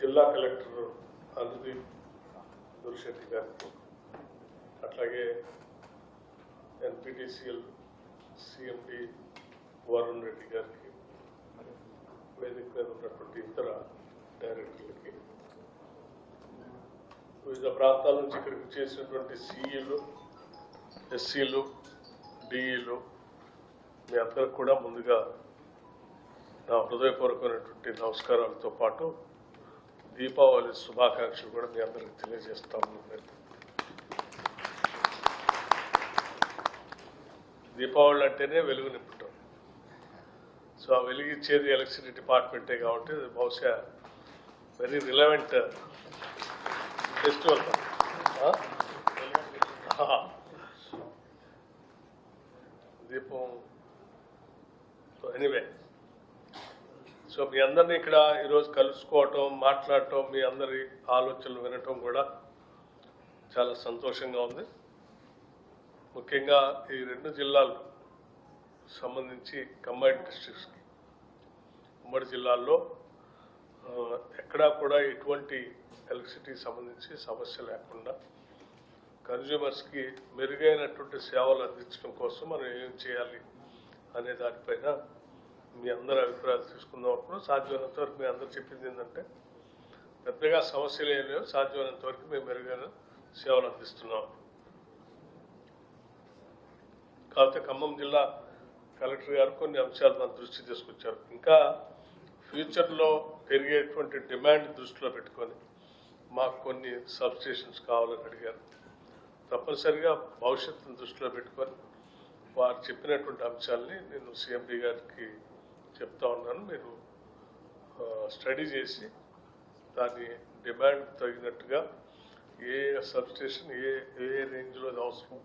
జిల్లా కలెక్టర్ అల్దీప్ దుర్శెట్టి గారికి అట్లాగే ఎన్పిటిసిఎల్ సిఎండి వరుణ్ రెడ్డి గారికి వేదిక మీద ఉన్నటువంటి ఇతర డైరెక్టర్లకి వివిధ ప్రాంతాల నుంచి ఇక్కడికి చేసినటువంటి సిఈలు ఎస్సీలు డిఈలు మీ అందరికి కూడా ముందుగా నా హృదయపూర్వకమైనటువంటి నమస్కారాలతో పాటు దీపావళి శుభాకాంక్షలు కూడా మీ అందరికి తెలియజేస్తా ఉన్నాను. దీపావళి అంటేనే వెలుగు నింపుతాం. సో ఆ వెలిగిచ్చేది ఎలక్ట్రిసిటీ డిపార్ట్మెంటే కాబట్టి బహుశా వెరీ రిలవెంట్ ఫెస్టివల్. సో మీ అందరినీ ఇక్కడ ఈరోజు కలుసుకోవటం మాట్లాడటం మీ అందరి ఆలోచనలు వినటం కూడా చాలా సంతోషంగా ఉంది. ముఖ్యంగా ఈ రెండు జిల్లాలు సంబంధించి కంబైన్డ్ డిస్ట్రిక్ట్స్కి ఉమ్మడి జిల్లాల్లో ఎక్కడా కూడా ఎటువంటి ఎలక్ట్రిసిటీ సంబంధించి సమస్య లేకుండా కన్జ్యూమర్స్కి మెరుగైనటువంటి సేవలు అందించడం కోసం మనం ఏం చేయాలి అనే దానిపైన మీ అందరి అభిప్రాయాలు తీసుకున్నప్పుడు సాధ్యమైనంత వరకు మీ అందరు చెప్పింది ఏంటంటే పెద్దగా సమస్యలు ఏం లేవు. సాధ్యమైనంత వరకు మేము మెరుగైన సేవలు అందిస్తున్నాం. కాకపోతే ఖమ్మం జిల్లా కలెక్టర్ గారు కొన్ని అంశాలు మన దృష్టి తీసుకొచ్చారు. ఇంకా ఫ్యూచర్లో పెరిగేటువంటి డిమాండ్ దృష్టిలో పెట్టుకొని మాకు కొన్ని సబ్స్టేషన్స్ కావాలని అడిగారు. తప్పనిసరిగా భవిష్యత్తును దృష్టిలో పెట్టుకొని వారు చెప్పినటువంటి అంశాలని నేను సిఎండి గారికి చెప్తా ఉన్నాను. మీరు స్టడీ చేసి దాని డిమాండ్ తగినట్టుగా ఏ సబ్స్టేషన్ ఏ ఏ రేంజ్లో అది అవసరం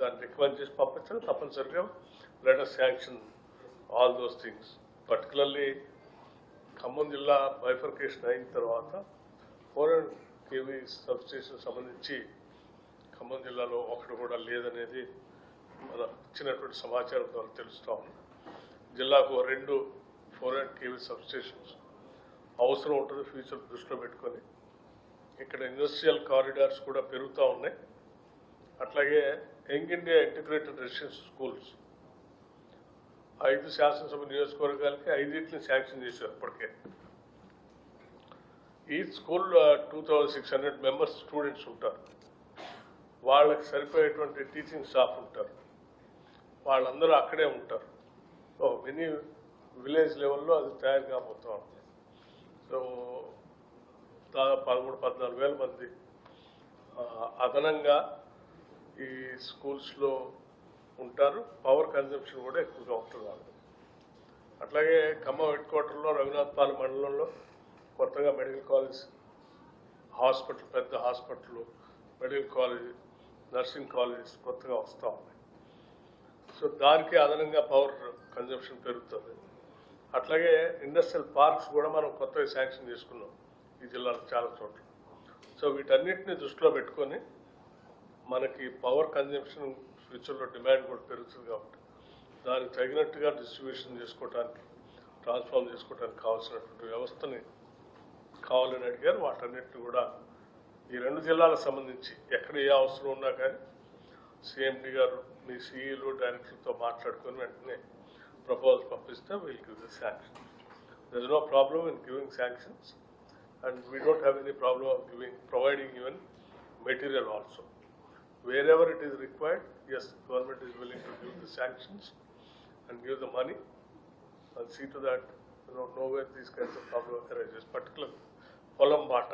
దాన్ని రికమెండ్ చేసి పంపించడం. తప్పనిసరిగా letter sanction all those things particularly Khammam జిల్లా బైఫర్కేషన్ అయిన తర్వాత ఫోర్ కేవీ సబ్స్టేషన్ సంబంధించి ఖమ్మం జిల్లాలో ఒకటి కూడా లేదనేది మన ఇచ్చినటువంటి సమాచారం ద్వారా తెలుస్తా ఉంది జిల్లాకు రెండు ఫోర్ అండ్ కేవీ సబ్స్టేషన్స్ అవసరం ఉంటుంది ఫ్యూచర్ దృష్టిలో పెట్టుకొని. ఇక్కడ ఇండస్ట్రియల్ కారిడార్స్ కూడా పెరుగుతూ ఉన్నాయి. అట్లాగే young India integrated residential schools. ఐదు శాసనసభ నియోజకవర్గాలకి ఐదింటిని శాంక్షన్ చేశారు ఇప్పటికే. ఈ school two thousand six hundred members students ఉంటారు. వాళ్ళకి సరిపోయేటువంటి టీచింగ్ స్టాఫ్ ఉంటారు. వాళ్ళందరూ అక్కడే ఉంటారు. సో మినీ విలేజ్ లెవెల్లో అది తయారు కాబోతూ ఉంది సో దాదాపు పదమూడు పద్నాలుగు వేల మంది అదనంగా ఈ స్కూల్స్లో ఉంటారు. పవర్ కన్జంప్షన్ కూడా ఎక్కువగా ఉంటుంది అట్లాగే ఖమ్మం హెడ్ క్వార్టర్లో రఘునాథ్పాలెం మండలంలో కొత్తగా మెడికల్ కాలేజ్ హాస్పిటల్ పెద్ద hospital medical college nursing colleges కొత్తగా వస్తూ ఉన్నాయి. సో దానికి అదనంగా పవర్ కన్జంప్షన్ పెరుగుతుంది. అట్లాగే ఇండస్ట్రియల్ పార్క్స్ కూడా మనం కొత్తగా శాంక్షన్ చేసుకున్నాం ఈ జిల్లాలో చాలా చోట్ల. సో వీటన్నిటిని దృష్టిలో పెట్టుకొని మనకి పవర్ కన్జంప్షన్ ఫ్యూచర్లో డిమాండ్ కూడా పెరుగుతుంది కాబట్టి దానికి తగినట్టుగా డిస్ట్రిబ్యూషన్ చేసుకోవడానికి ట్రాన్స్ఫార్మ్ చేసుకోవడానికి కావాల్సినటువంటి వ్యవస్థని కావాలని అడిగారు. వాటన్నిటిని కూడా ఈ రెండు జిల్లాలకు సంబంధించి ఎక్కడ ఏ అవసరం ఉన్నా కానీ సిఎండి గారు మీ సీఈలు డైరెక్టర్తో మాట్లాడుకుని వెంటనే ప్రపోజల్ పంపిస్తే will give the sanction there no problem in giving sanctions and we don't have any problem of giving providing even material also wherever it is required as government is willing to give the sanctions and give the money and see to that nowhere these kinds of problem arises particular పొలం బాట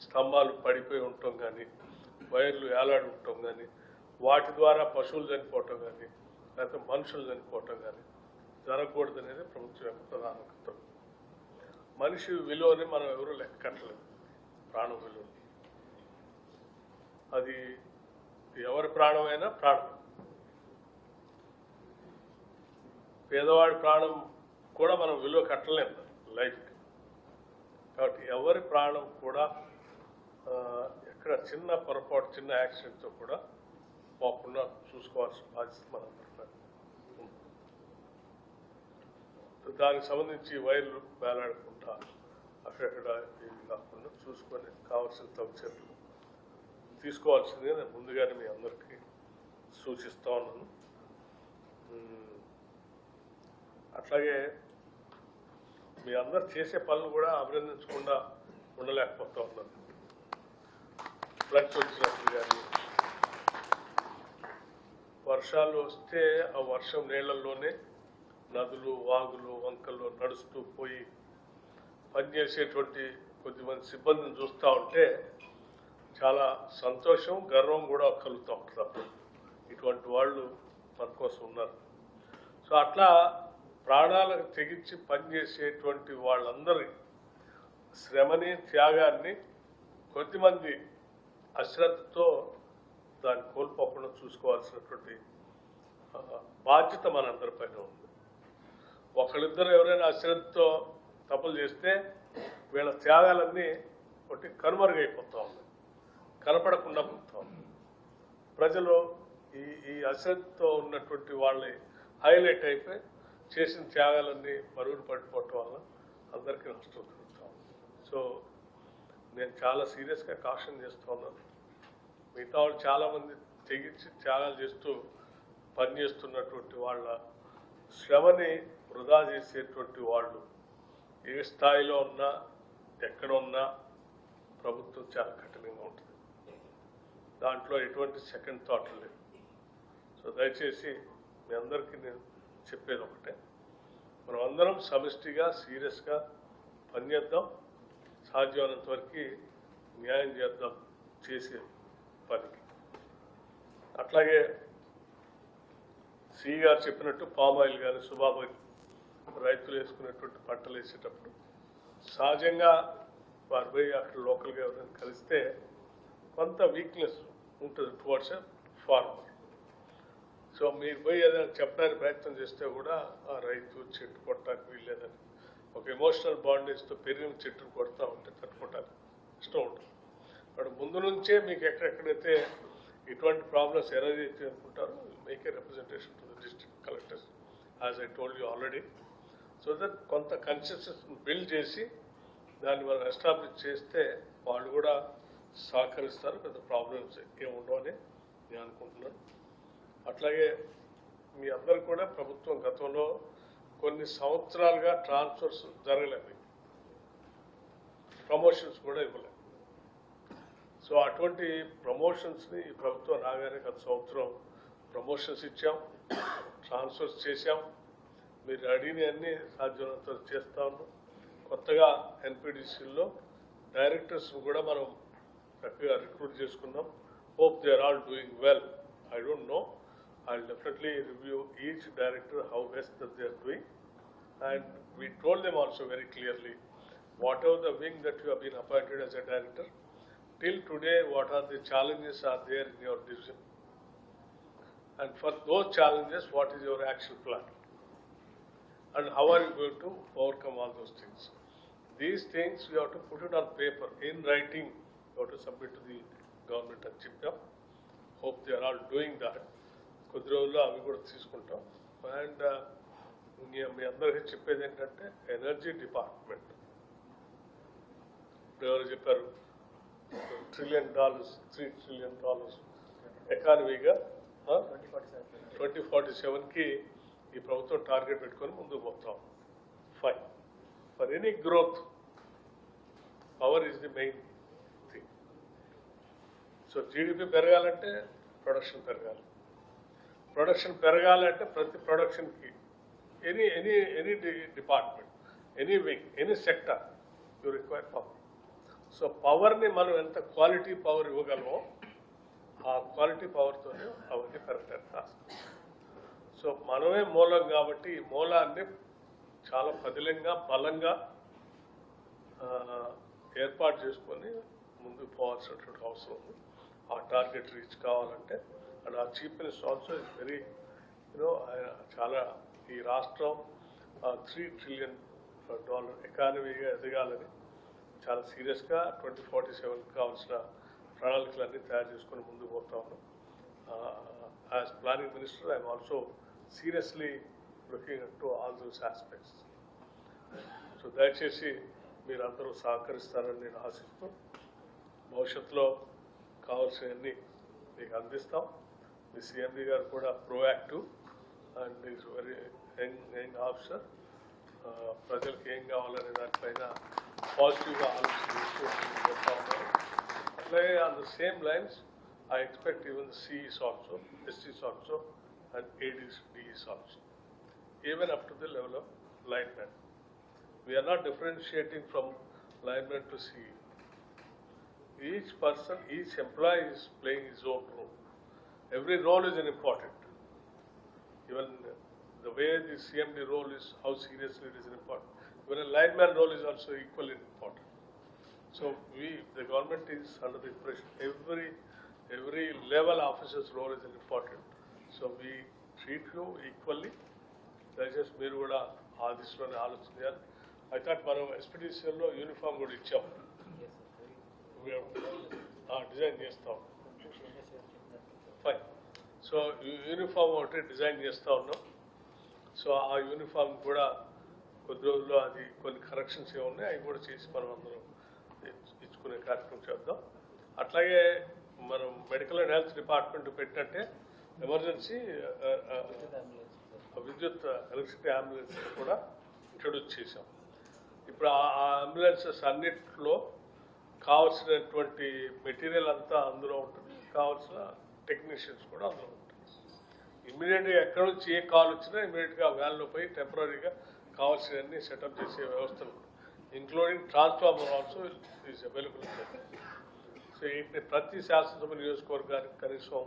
స్తంభాలు పడిపోయి ఉంటాం కానీ వైర్లు వేలాడి ఉంటాం కానీ వాటి ద్వారా పశువులు చనిపోవటం కానీ లేకపోతే మనుషులు చనిపోవటం కానీ జరగకూడదు అనేది ప్రభుత్వం యొక్క ప్రధాన కర్తవ్యం. మనిషి విలువని మనం ఎవరు లెక్క కట్టలేదు ప్రాణం విలువ అది ఎవరి ప్రాణమైనా ప్రాణం పేదవాడి ప్రాణం కూడా మనం విలువ కట్టలేము లైఫ్ కాబట్టి ఎవరి ప్రాణం కూడా ఎక్కడ చిన్న పొరపాటు చిన్న యాక్సిడెంట్తో కూడా పోకుండా చూసుకోవాల్సిన బాధ్యత మనందరిపై దానికి సంబంధించి వైర్లు వేలాడకుండా అక్కడ ఏమి కాకుండా చూసుకొని కావాల్సిన తగు చర్యలు తీసుకోవాల్సిందే నేను ముందుగానే మీ అందరికీ సూచిస్తూ ఉన్నాను. అట్లాగే మీ అందరు చేసే పనులు కూడా అభినందించకుండా ఉండలేకపోతూ ఉన్నాను. ఫ్లడ్స్ వచ్చినప్పుడు కానీ వర్షాలు వస్తే ఆ వర్షం నీళ్ళల్లోనే నదులు వాగులు వంకల్లో నడుస్తూ పోయి పనిచేసేటువంటి కొద్దిమంది సిబ్బందిని చూస్తూ ఉంటే చాలా సంతోషం గర్వం కూడా కలుగుతూ ఉంటుంది ఇటువంటి వాళ్ళు మన కోసం ఉన్నారు. సో అట్లా ప్రాణాలకు తెగించి పనిచేసేటువంటి వాళ్ళందరి శ్రమని త్యాగాన్ని కొద్దిమంది అశ్రద్ధతో దాన్ని కోల్పోకుండా చూసుకోవాల్సినటువంటి బాధ్యత మనందరిపైన ఉంది. ఒకళ్ళిద్దరు ఎవరైనా అశ్రద్ధతో తప్పులు చేస్తే వీళ్ళ త్యాగాలన్నీ ఒకటి కనుమరుగైపోతా ఉన్నాయి. కనపడకుండా పోతా ప్రజలు ఈ ఈ అశ్రద్ధతో ఉన్నటువంటి వాళ్ళని హైలైట్ అయిపోయి చేసిన త్యాగాలన్నీ మరుగున పడిపోవటం వల్ల అందరికీ నష్టం సో నేను చాలా సీరియస్గా కాషన్ చేస్తూ ఉన్నాను. మిగతా వాళ్ళు చాలామంది తెగించి త్యాగాలు చేస్తూ పనిచేస్తున్నటువంటి వాళ్ళ శ్రమని వృధా చేసేటువంటి వాళ్ళు ఏ స్థాయిలో ఉన్నా ఎక్కడ ఉన్నా ప్రభుత్వం చాలా కఠినంగా ఉంటుంది. దాంట్లో ఎటువంటి సెకండ్ థాట్ లేదు సో దయచేసి మీ అందరికీ నేను చెప్పేది ఒకటే. మనం అందరం సమిష్టిగా సీరియస్గా పనిచేద్దాం. సాధ్యమైనంత వరకు న్యాయం చేద్దాం చేసే పనికి. అట్లాగే సి గారు చెప్పినట్టు పామ్ ఆయిల్ కానీ సుబాబాయిల్ రైతులు వేసుకునేటువంటి పంటలు వేసేటప్పుడు సహజంగా వారు పోయి అక్కడ లోకల్గా ఎవరైనా కలిస్తే కొంత వీక్నెస్ ఉంటుంది టువర్డ్స్ ఫార్మర్ సో మీరు పోయి ఏదైనా చెప్పడానికి ప్రయత్నం చేస్తే కూడా ఆ రైతు చెట్టు కొట్టడానికి వీల్లేదని ఒక ఎమోషనల్ బాండేజ్తో పెరిగిన చెట్టును కొడతా ఉంటే తట్టుకోవడానికి ఇష్టం ఉంటుంది. బట్ ముందు నుంచే మీకు ఎక్కడెక్కడైతే ఇటువంటి ప్రాబ్లమ్స్ ఎరైతే అనుకుంటారో make representation to the district collectors as I told you already so that కొంత కన్సిస్టెన్స్ బిల్డ్ చేసి దాన్ని మనం ఎస్టాబ్లిష్ చేస్తే వాళ్ళు కూడా సహకరిస్తారు పెద్ద ప్రాబ్లమ్స్ ఏముండవని నేను అనుకుంటున్నాను. అట్లాగే మీ అందరు కూడా ప్రభుత్వం గతంలో కొన్ని సంవత్సరాలుగా ట్రాన్స్ఫర్స్ జరగలేదు. ప్రమోషన్స్ కూడా ఇవ్వలేదు. సో అటువంటి ప్రమోషన్స్ని ఈ ప్రభుత్వం రాగానే గత సంవత్సరం ప్రమోషన్స్ ఇచ్చాం ట్రాన్స్ఫర్స్ చేశాం. మీరు అడిగిన అన్ని సాధ్యమైనంత చేస్తా కొత్తగా ఎన్పిడిసిల్లో డైరెక్టర్స్ని కూడా మనం చక్కగా రిక్రూట్ చేసుకున్నాం. Hope they are all doing well I don't know I definitely review each director how best that they are doing and we told them also very clearly whatever the wing that have been appointed as a director till today, what are the challenges are there in your division? And for those challenges, what is your action plan? And how are you going to overcome all those things? These things you have to put it on paper, in writing, you have to submit to the government and CHIPCA. Hope they are all doing that. కొద్ది రోజుల్లో అవి కూడా తీసుకుంటాం and మీ అందరికీ చెప్పేది ఏంటంటే energy department ఇప్పుడు ఎవరు చెప్పారు trillion dollars three trillion dollars ఎకానమీగా twenty forty సెవెన్కి ఈ ప్రభుత్వం టార్గెట్ పెట్టుకొని ముందుకు పోతాం. Fine for any growth power is the main thing so GDP పెరగాలంటే ప్రొడక్షన్ పెరగాలి. ప్రొడక్షన్ పెరగాలంటే ప్రతి ప్రొడక్షన్కి any any any department any wing any sector you require power so పవర్ని మనం ఎంత క్వాలిటీ పవర్ ఇవ్వగలమో ఆ క్వాలిటీ పవర్తోనే అవన్నీ పెరగడానికి కాదు సో మనమే మూలం కాబట్టి ఈ మూలాన్ని చాలా పదిలంగా బలంగా ఏర్పాటు చేసుకొని ముందుకు పోవాల్సినటువంటి అవసరం ఉంది. ఆ టార్గెట్ రీచ్ కావాలంటే అండ్ ఆ chief minister also is very you know ఆయన చాలా ఈ రాష్ట్రం త్రీ ట్రిలియన్ డాలర్ ఎకానమీగా ఎదగాలని చాలా సీరియస్గా ట్వంటీ ఫార్టీ సెవెన్కి కావాల్సిన ప్రణాళికలన్నీ తయారు చేసుకొని ముందుకు పోతా ఉన్నాం. As planning minister I'm also seriously looking to all those aspects so దయచేసి మీరందరూ సహకరిస్తారని నేను ఆశిస్తూ భవిష్యత్తులో కావాల్సినవన్నీ మీకు అందిస్తాం. మీ సిఎండి గారు కూడా proactive and is very young young officer ప్రజలకు ఏం కావాలనే దానిపైన positive Apply on the same lines, I expect even the C is also, ST is also, and AD is, also, even up to the level of lineman. We are not differentiating from lineman to C. Each person, each employee is playing his own role. Every role is important. Even the way the CMD role is, how seriously it is important Even a lineman role is also equally important. So we, the government is under the impression, every, every level officer's role is important. So we treat you equally. దయచేసి మీరు కూడా ఆ దిశలోనే ఆలోచన చేయాలి I thought మనం ఎక్స్పెడిషన్లో uniform కూడా ఇచ్చాం design చేస్తాం ఫైన్ సో యూనిఫామ్ ఒకటి డిజైన్ చేస్తూ ఉన్నాం సో ఆ యూనిఫామ్ కూడా కొద్ది రోజుల్లో అది కొన్ని కరెక్షన్స్ ఏమున్నాయి అవి కూడా చేసి మనం అందరం ఇచ్చుకునే కార్యక్రమం చేద్దాం. అట్లాగే మనం మెడికల్ అండ్ హెల్త్ డిపార్ట్మెంట్ పెట్టినట్టే ఎమర్జెన్సీ విద్యుత్ ఎలక్ట్రిసిటీ అంబులెన్స్ కూడా ఇంట్రడ్యూస్ చేసాం ఇప్పుడు ఆ అంబులెన్సెస్ అన్నిట్లో కావాల్సినటువంటి మెటీరియల్ అంతా అందులో ఉంటుంది. కావాల్సిన టెక్నీషియన్స్ కూడా అందులో ఉంటుంది ఇమ్మీడియట్గా ఎక్కడ నుంచి ఏ కాల్ వచ్చినా ఇమ్మీడియట్గా వ్యాన్లో పోయి టెంపరీగా కావాల్సినవన్నీ సెటప్ చేసే వ్యవస్థలు including transformer also is available so ఏంటి? ప్రతి శాసనసభ నియోజకవర్గానికి కనీసం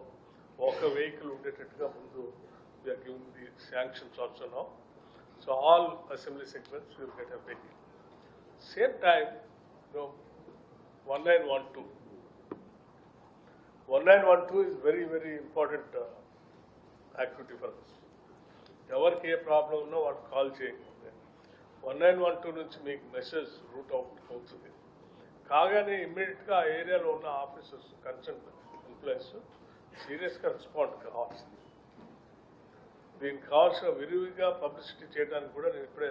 ఒక వెహికల్ ఉండేటట్టుగా ముందు we are giving the sanctions also now so all assembly segments will get a vehicle same time no one nine one two one nine one two is very very important activity for us ఎవరికి ఏ problem ఉన్నా వాళ్ళు call చేయండి. One nine one two నుంచి మీకు message route out అవుతుంది. కాగానే ఇమ్మీడియట్గా ఆ ఏరియాలో ఉన్న ఆఫీసర్స్ కన్సర్న్ ఎంప్లాయీస్ సీరియస్గా రెస్పాండ్ కావాల్సింది దీనికి కావాల్సిన విరివిగా పబ్లిసిటీ చేయడానికి కూడా నేను ఇప్పుడే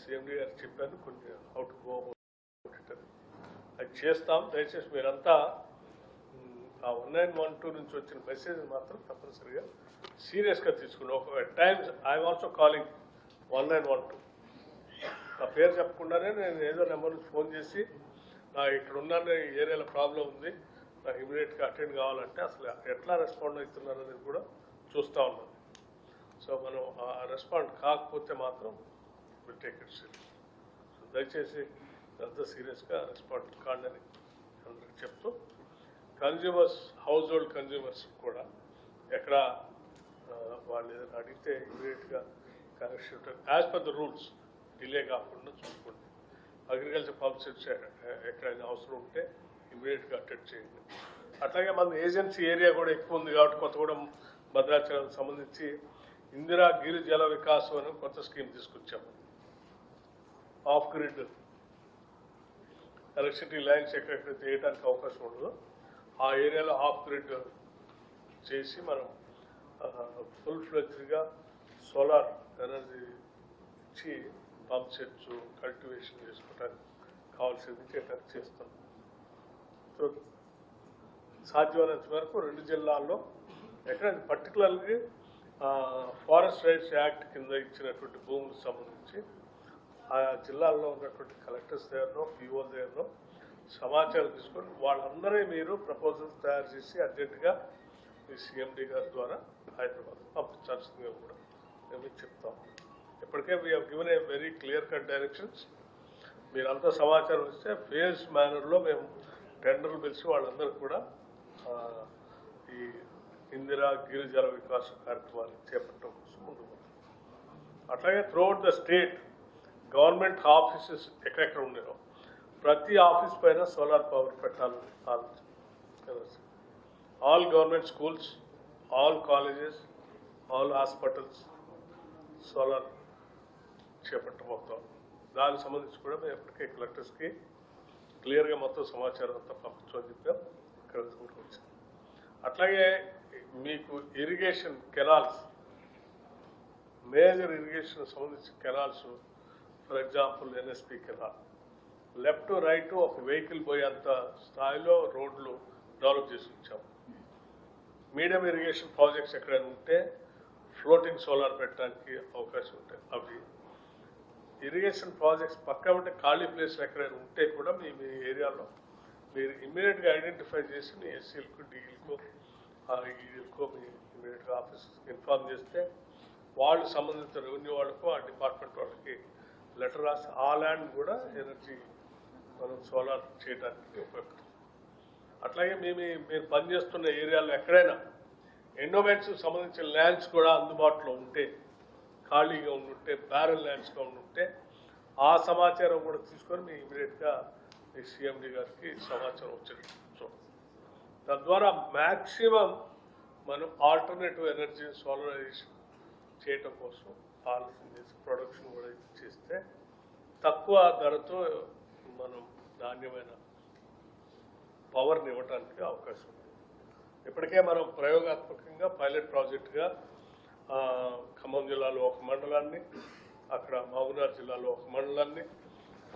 సిఎండి గారు చెప్పాను కొన్ని అవుట్ గో అది చేస్తాం. దయచేసి మీరంతా ఆ వన్ నైన్ వన్ టూ నుంచి వచ్చిన మెసేజ్ మాత్రం తప్పనిసరిగా సీరియస్గా తీసుకుని ఒక times I'm also calling one nine one two. నా పేరు చెప్పకుండానే నేను ఏదో నెంబర్ నుంచి ఫోన్ చేసి నా ఇక్కడ ఉన్న ఈ ఏరియాలో ప్రాబ్లం ఉంది నాకు ఇమీడియట్గా అటెండ్ కావాలంటే అసలు ఎట్లా రెస్పాండ్ అవుతున్నారు అనేది కూడా చూస్తూ ఉన్నాను. సో మనం ఆ రెస్పాండ్ కాకపోతే మాత్రం will take it serious so దయచేసి అంతా సీరియస్గా రెస్పాండ్ కాండి అని అందరికి చెప్తూ కన్జ్యూమర్స్ హౌస్ హోల్డ్ కన్జ్యూమర్స్ కూడా ఎక్కడ వాళ్ళు ఏదైనా అడిగితే ఇమీడియట్గా connection as per the rules delay కాకుండా చూసుకోండి. అగ్రికల్చర్ పంప్స్ ఎక్కడైనా అవసరం ఉంటే ఇమీడియట్గా అటెండ్ చేయండి. అట్లాగే మన ఏజెన్సీ ఏరియా కూడా ఎక్కువ ఉంది కాబట్టి కొత్తగూడెం భద్రాచలం సంబంధించి ఇందిరా గిరి జల వికాసం అని కొత్త స్కీమ్ తీసుకొచ్చాము. ఆఫ్ గ్రిడ్ ఎలక్ట్రిసిటీ లైన్స్ ఎక్కడెక్కడ చేయడానికి అవకాశం ఉండదు. ఆ ఏరియాలో ఆఫ్ గ్రిడ్ చేసి మనం ఫుల్ ఫ్లెజ్డ్గా సోలార్ ఎనర్జీ ఇచ్చి పంప్ సెట్స్ కల్టివేషన్ చేసుకోవడానికి కావాల్సింది చేయడానికి చేస్తాం సో సాధ్యమైనంత వరకు రెండు జిల్లాల్లో ఎక్కడ పర్టికులర్లీ ఫారెస్ట్ రైట్స్ యాక్ట్ కింద ఇచ్చినటువంటి భూములకు సంబంధించి ఆ జిల్లాల్లో ఉన్నటువంటి కలెక్టర్స్ దగ్గరనో పిఓ దగ్గరనో సమాచారం తీసుకొని వాళ్ళందరే మీరు ప్రపోజల్స్ తయారు చేసి అర్జెంటుగా మీ సీఎండీ గారి ద్వారా హైదరాబాద్ పంపించాల్సిందిగా కూడా మేము చెప్తాము ఇప్పటికే we given a very clear cut directions మీరంతా సమాచారం ఇస్తే ఫేజ్ మేనర్లో మేము టెండర్లు పిలిచి వాళ్ళందరూ కూడా ఆ, ఈ ఇందిరా గిరిజల వికాస కార్యక్రమాన్ని చేపట్టడం కోసం ముందుకు పోతాం. అట్లాగే throughout the state government offices ఎక్కడెక్కడ ఉన్నాయో ప్రతి ఆఫీస్ పైన సోలార్ పవర్ పెట్టాలని ఆలోచన. All government schools all colleges all hospitals solar చేపట్టబోతాం దానికి సంబంధించి కూడా మేము ఎప్పటికే కలెక్టర్స్కి క్లియర్గా మొత్తం సమాచారం అంతా పంపించమని చెప్పాం ఇక్కడ కూడా వచ్చింది అట్లాగే మీకు ఇరిగేషన్ కెనాల్స్ మేజర్ ఇరిగేషన్ సంబంధించిన canals for example NSP canal left right ఒక వెహికల్ పోయేంత స్థాయిలో రోడ్లు డెవలప్ చేసి ఉంచాం. మీడియం ఇరిగేషన్ ప్రాజెక్ట్స్ ఎక్కడైనా ఉంటే ఫ్లోటింగ్ సోలార్ పెట్టడానికి అవకాశం ఉంటాయి. అవి ఇరిగేషన్ ప్రాజెక్ట్స్ పక్క ఉంటే ఖాళీ ప్లేస్ ఎక్కడైనా ఉంటే కూడా మీ మీ ఏరియాలో మీరు ఇమ్మీడియట్గా ఐడెంటిఫై చేసి మీ ఎస్సీలకు డీఈలకు ఈడీలకు మీ ఇమ్మీడియట్గా ఆఫీసర్స్కి ఇన్ఫార్మ్ చేస్తే వాళ్ళు సంబంధిత రెవెన్యూ వాళ్ళకు ఆ డిపార్ట్మెంట్ వాళ్ళకి లెటర్ రాసి ఆ ల్యాండ్ కూడా ఎనర్జీ మనం సోలార్ చేయడానికి ఉపయోగపడుతుంది. అట్లాగే మేము మీరు పనిచేస్తున్న ఏరియాలో ఎక్కడైనా ఎండోమెంట్స్ సంబంధించిన ల్యాండ్స్ కూడా అందుబాటులో ఉంటే ఖాళీగా ఉండుంటే బ్యారల్ ల్యాండ్స్గా ఉండుంటే ఆ సమాచారం కూడా తీసుకొని మీ ఇమీడియట్గా మీ సిఎండి గారికి సమాచారం వచ్చేటట్టు చూడండి తద్వారా మ్యాక్సిమం మనం ఆల్టర్నేటివ్ ఎనర్జీ సోలరైజేషన్ చేయటం కోసం ఆలోచన చేసి ప్రొడక్షన్ కూడా చేస్తే తక్కువ ధరతో మనం నాణ్యమైన పవర్ని ఇవ్వడానికి అవకాశం ఉంది. ఇప్పటికే మనం ప్రయోగాత్మకంగా పైలట్ ప్రాజెక్టుగా ఖమ్మం జిల్లాలో ఒక మండలాన్ని అక్కడ మహబూబ్నగర్ జిల్లాలో ఒక మండలాన్ని.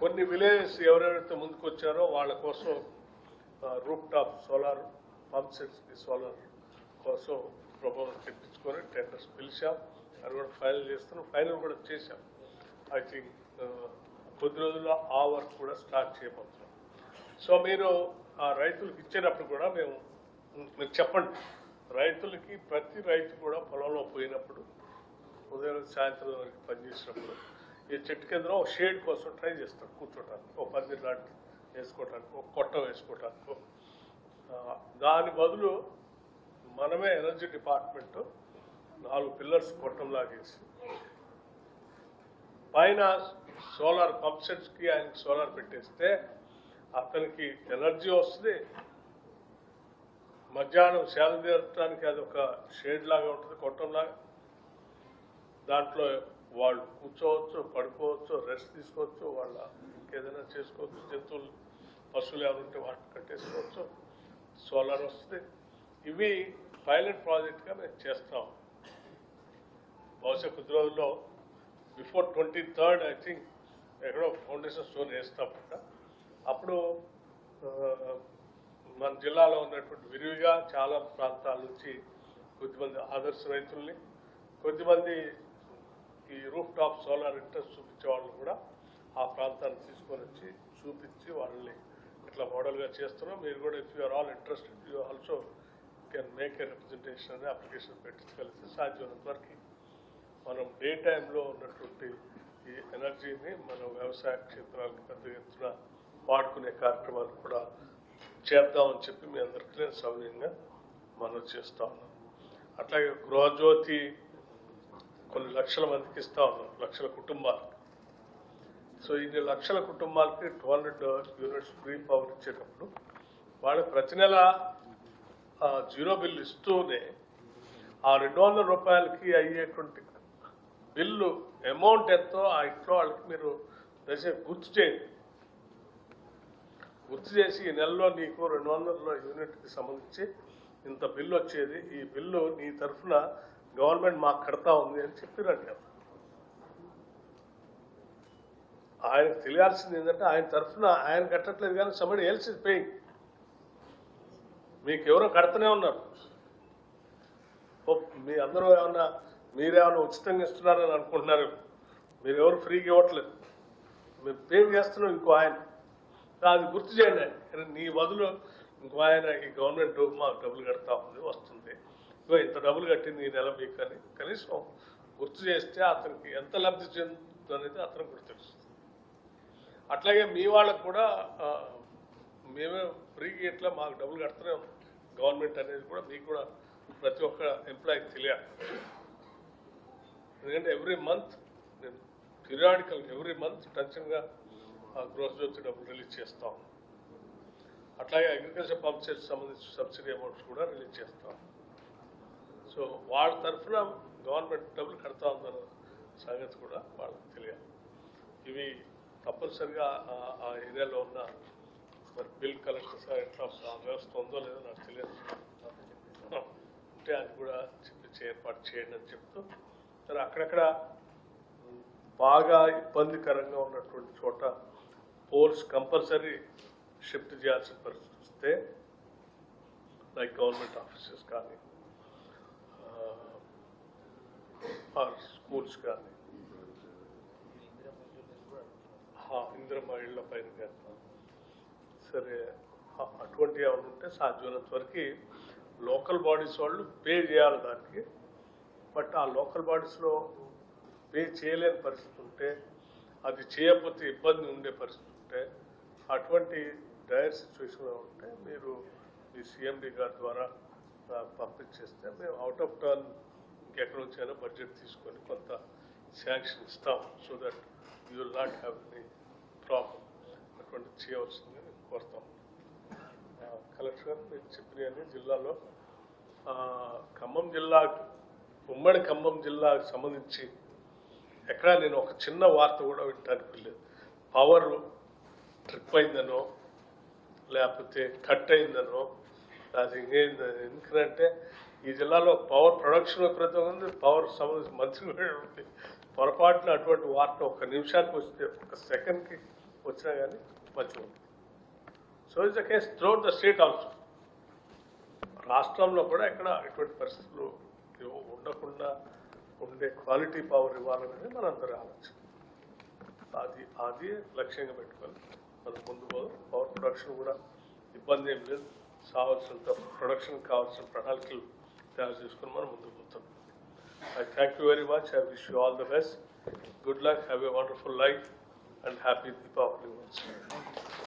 కొన్ని విలేజెస్ ఎవరెవరైతే ముందుకు వచ్చారో వాళ్ళ కోసం రూప్ టాప్ సోలార్ పంప్ సెట్స్కి సోలార్ కోసం ప్రపోజల్ తెప్పించుకొని టెండర్స్ పిలిచాం. అది కూడా ఫైనల్ చేస్తున్నాం. ఫైనల్ కూడా చేశాం. ఐ థింక్ కొద్ది రోజుల్లో ఆ వర్క్ కూడా స్టార్ట్ చేయబోతున్నాం. సో మీరు ఆ రైతులకు ఇచ్చేటప్పుడు కూడా మేము మీరు చెప్పండి. రైతులకి ప్రతి రైతు కూడా పొలంలో పోయినప్పుడు ఉదయం సాయంత్రం వరకు పనిచేసినప్పుడు ఈ చెట్టు కింద ఒక షేడ్ కోసం ట్రై చేస్తాడు కూర్చోటానికి ఒక పందిరి లాంటి వేసుకోవటానికి ఒక కొట్ట వేసుకోవటానికి దాని బదులు మనమే ఎనర్జీ డిపార్ట్మెంట్ నాలుగు పిల్లర్స్ కొట్టం లాగేసి పైన సోలార్ పంప్ సెట్స్కి ఆయనకి సోలార్ పెట్టేస్తే అతనికి ఎనర్జీ వస్తుంది మధ్యాహ్నం సేద తీరటానికి అది ఒక షేడ్ లాగా ఉంటుంది కొట్టంలాగా దాంట్లో వాళ్ళు కూర్చోవచ్చు పడుకోవచ్చు రెస్ట్ తీసుకోవచ్చు వాళ్ళ ఇంకేదైనా చేసుకోవచ్చు జంతువులు పశువులు ఏమైనా ఉంటే వాటిని కట్టేసుకోవచ్చు సోలార్ వస్తుంది. ఇవి పైలట్ ప్రాజెక్ట్గా మేము చేస్తాం. బహుశా కొద్ది రోజుల్లో before twenty third I think ఎక్కడో ఫౌండేషన్ స్టోన్ వేస్తామంట అప్పుడు మన జిల్లాలో ఉన్నటువంటి విరివిగా చాలా ప్రాంతాల నుంచి కొద్దిమంది ఆదర్శ రైతుల్ని కొద్దిమంది ఈ రూఫ్ టాప్ సోలార్ ఇంట్రెస్ట్ చూపించే వాళ్ళు కూడా ఆ ప్రాంతాన్ని తీసుకొని వచ్చి చూపించి వాళ్ళని ఇట్లా మోడల్గా చేస్తున్నాం. మీరు కూడా if you are all interested you also can make a representation అనే అప్లికేషన్ పెట్టించగలిగితే సాధ్యమైనంత వరకు మనం డే టైంలో ఉన్నటువంటి ఈ ఎనర్జీని మన వ్యవసాయ క్షేత్రాలకు పెద్ద ఎత్తున వాడుకునే కార్యక్రమాలు కూడా చేద్దామని చెప్పి మీ అందరికీ నేను సౌన్యంగా మనం చేస్తా ఉన్నాం అట్లాగే గృహజ్యోతి కొన్ని లక్షల మందికి ఇస్తా ఉన్నాం లక్షల కుటుంబాలకు. సో ఇన్ని లక్షల కుటుంబాలకి two hundred units free power ఇచ్చేటప్పుడు వాళ్ళకి ప్రతి నెల జీరో బిల్ ఇస్తూనే ఆ రెండు వందల రూపాయలకి అయ్యేటువంటి బిల్లు అమౌంట్ ఎంతో ఆ ఇంట్లో వాళ్ళకి మీరు దశ గుర్తు చేయండి. గుర్తు చేసి ఈ నెలలో నీకు రెండు వందల యూనిట్కి సంబంధించి ఇంత బిల్లు వచ్చేది. ఈ బిల్లు నీ తరఫున గవర్నమెంట్ మాకు కడతా ఉంది అని చెప్పిరండి ఆయనకు తెలియాల్సింది ఏంటంటే ఆయన తరఫున ఆయన కట్టట్లేదు కానీ సమడి ఎల్స్ ఇస్ పేయింగ్ మీకు ఎవరో కడుతూనే ఉన్నారు. మీ అందరూ ఏమన్నా మీరేమన్నా ఉచితంగా ఇస్తున్నారని అనుకుంటున్నారు. మీరు ఎవరు ఫ్రీగా ఇవ్వట్లేదు. మీరు పే చేస్తున్నాం ఇంకో ఆయన. అది గుర్తు చేయండి. నీ బదులు ఇంకో ఆయన ఈ గవర్నమెంట్ మాకు డబ్బులు కడతా ఉంది వస్తుంది. ఇగో ఇంత డబ్బులు కట్టింది ఈ నెల మీకు అని కనీసం గుర్తు చేస్తే అతనికి ఎంత లబ్ధి చెందుతుంది అనేది అతనికి కూడా తెలుస్తుంది. అట్లాగే మీ వాళ్ళకు కూడా మేమే ఫ్రీగా ఇట్లా మాకు డబ్బులు కడుతూనే ఉన్నాం. గవర్నమెంట్ అనేది కూడా మీకు కూడా ప్రతి ఒక్క ఎంప్లాయీకి తెలియాలి. ఎందుకంటే ఎవ్రీ మంత్ నేను పీరియాడికల్ ఎవ్రీ మంత్ టెన్షన్గా గృహజ్యోతి డబ్బులు రిలీజ్ చేస్తాం. అట్లాగే అగ్రికల్చర్ పంప్ సెట్ సంబంధించిన సబ్సిడీ అమౌంట్స్ కూడా రిలీజ్ చేస్తాం. సో వాళ్ళ తరఫున గవర్నమెంట్ డబ్బులు కడతా ఉందన్న సంగతి కూడా వాళ్ళకి తెలియాలి. ఇవి తప్పనిసరిగా ఆ- ఏరియాలో ఉన్న మరి బిల్ కలెక్టర్స్ సార్ ఎట్లా వ్యవస్థ ఉందో లేదో నాకు తెలియదు. ఉంటే అది కూడా చెప్పి ఏర్పాటు చేయండి అని చెప్తూ సరే అక్కడక్కడ బాగా ఇబ్బందికరంగా ఉన్నటువంటి చోట పోల్స్ కంపల్సరీ షిఫ్ట్ చేయాల్సిన పరిస్థితి వస్తే లైక్ గవర్నమెంట్ ఆఫీసెస్ కానీ uh, ఆర్ స్కూల్స్ కానీ. ఆ, ఇళ్ళ పైన కానీ. సరే అటువంటి ఏమైనా ఉంటే సాధ్యమైనంత వరకు లోకల్ బాడీస్ వాళ్ళు పే చేయాలి దానికి. బట్ ఆ లోకల్ బాడీస్లో పే చేయలేని పరిస్థితి ఉంటే అది చేయకపోతే ఇబ్బంది ఉండే పరిస్థితి ఉంటే అటువంటి డైర్ సిచ్యువేషన్లో ఉంటే మీరు మీ సిఎండి గారి ద్వారా పంపించేస్తే మేము అవుట్ ఆఫ్ టర్న్ ఇంకెక్కడ నుంచైనా బడ్జెట్ తీసుకొని కొంత శాంక్షన్ ఇస్తాం. So that you will not have any problem అటువంటి చేయవలసింది కోరుతాం కలెక్టర్ గారు మీరు చెప్పినవన్నీ జిల్లాలో ఖమ్మం జిల్లా ఉమ్మడి ఖమ్మం జిల్లాకు సంబంధించి ఎక్కడ నేను ఒక చిన్న వార్త కూడా వినటానికి వెళ్ళలేదు పవర్ ట్రిప్ అయిందనో లేకపోతే కట్ అయిందనో అది ఇంకేందని ఎందుకంటే ఈ జిల్లాలో పవర్ ప్రొడక్షన్ ప్రతి ఉంది పవర్ సంబంధించి మంత్రి ఉంది పొరపాటున అటువంటి వార్త ఒక నిమిషానికి వస్తే ఒక సెకండ్కి వచ్చినా కానీ మంచిగా ఉంది so is the case through the state also రాష్ట్రంలో కూడా ఎక్కడ ఎటువంటి పరిస్థితులు ఉండకుండా ఉండే క్వాలిటీ పవర్ ఇవ్వాలనేది మనందరూ ఆలోచన. అది అది లక్ష్యంగా పెట్టుకోవాలి. మనం ముందు పోదాం పవర్ ప్రొడక్షన్ కూడా ఇబ్బంది ఏం లేదు కావాల్సినంత ప్రొడక్షన్ కావాల్సిన ప్రణాళికలు తయారు చేసుకొని మనం ముందుకు పోతాం I thank you very much I wish you all the best good luck have a wonderful life and happy Deepavali